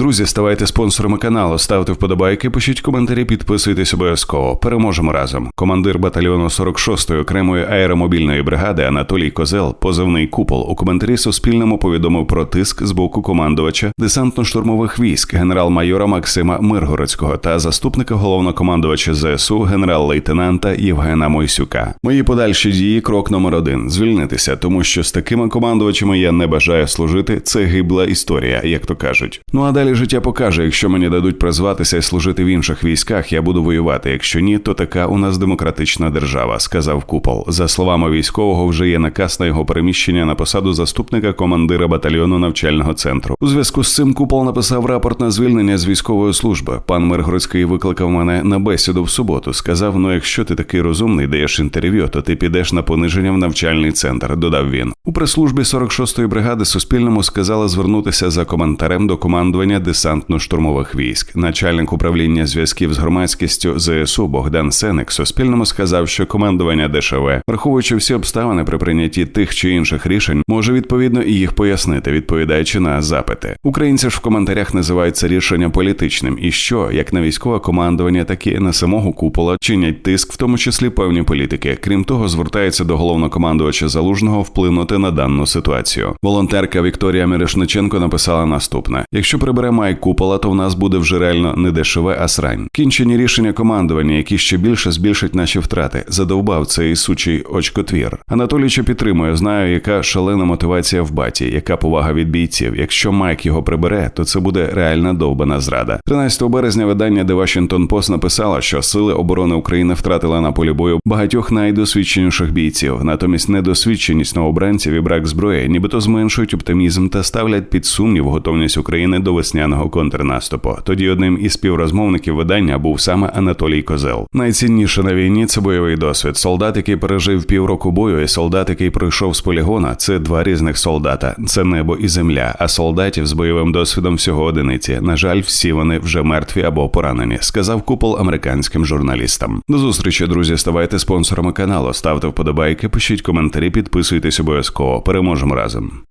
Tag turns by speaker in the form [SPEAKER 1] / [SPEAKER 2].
[SPEAKER 1] Друзі, ставайте спонсорами каналу, ставте вподобайки, пишіть коментарі, підписуйтесь обов'язково. Переможемо разом. Командир батальйону 46-ї окремої аеромобільної бригади Анатолій Козел, позивний купол, у коментарі Суспільному повідомив про тиск з боку командувача десантно-штурмових військ генерал-майора Максима Миргородського та заступника головнокомандувача ЗСУ генерал-лейтенанта Євгена Мойсюка. Мої подальші дії крок номер один звільнитися, тому що з такими командувачами я не бажаю служити. Це гибла історія, як то кажуть. Ну а далі життя покаже, якщо мені дадуть призватися і служити в інших військах, я буду воювати. Якщо ні, то така у нас демократична держава, сказав Купол. За словами військового, вже є наказ на його переміщення на посаду заступника командира батальйону навчального центру. У зв'язку з цим Купол написав рапорт на звільнення з військової служби. Пан Миргородський викликав мене на бесіду в суботу. Сказав: Ну, якщо ти такий розумний, даєш інтерв'ю, то ти підеш на пониження в навчальний центр. Додав він. У прес-службі 46-ї бригади Суспільному сказали звернутися за коментарем до командування десантно-штурмових військ. Начальник управління зв'язків з громадськістю ЗСУ Богдан Сеник Суспільному сказав, що командування ДШВ, враховуючи всі обставини при прийнятті тих чи інших рішень, може відповідно і їх пояснити, відповідаючи на запити. Українці ж в коментарях називають це рішення політичним, і що як на військове командування, так і на самого купола чинять тиск, в тому числі певні політики. Крім того, звертається до головнокомандувача залужного вплинути на дану ситуацію. Волонтерка Вікторія Мірошниченко написала наступне: якщо прибере Майк купола, то в нас буде вже реально не дешеве, а срань. Кінчені рішення командування, які ще більше збільшать наші втрати. Задовбав цей сучий очкотвір. Анатолійча підтримує. Знаю, яка шалена мотивація в баті, яка повага від бійців. Якщо Майк його прибере, то це буде реальна довбана зрада. 13 березня видання The Washington Post написало, що сили оборони України втратили на полі бою багатьох найдосвідченіших бійців. Натомість недосвідченість новобранців і брак зброї, нібито зменшують оптимізм та ставлять під сумнів готовність України до весняного контрнаступу. Тоді одним із співрозмовників видання був саме Анатолій Козел. Найцінніше на війні це бойовий досвід. Солдат, який пережив півроку бою, і солдат, який пройшов з полігона, це два різних солдата. Це небо і земля. А солдатів з бойовим досвідом всього одиниці. На жаль, всі вони вже мертві або поранені, сказав купол американським журналістам. До зустрічі, друзі. Ставайте спонсорами каналу, ставте вподобайки, пишіть коментарі, підписуйтесь обов'язково. Переможемо разом.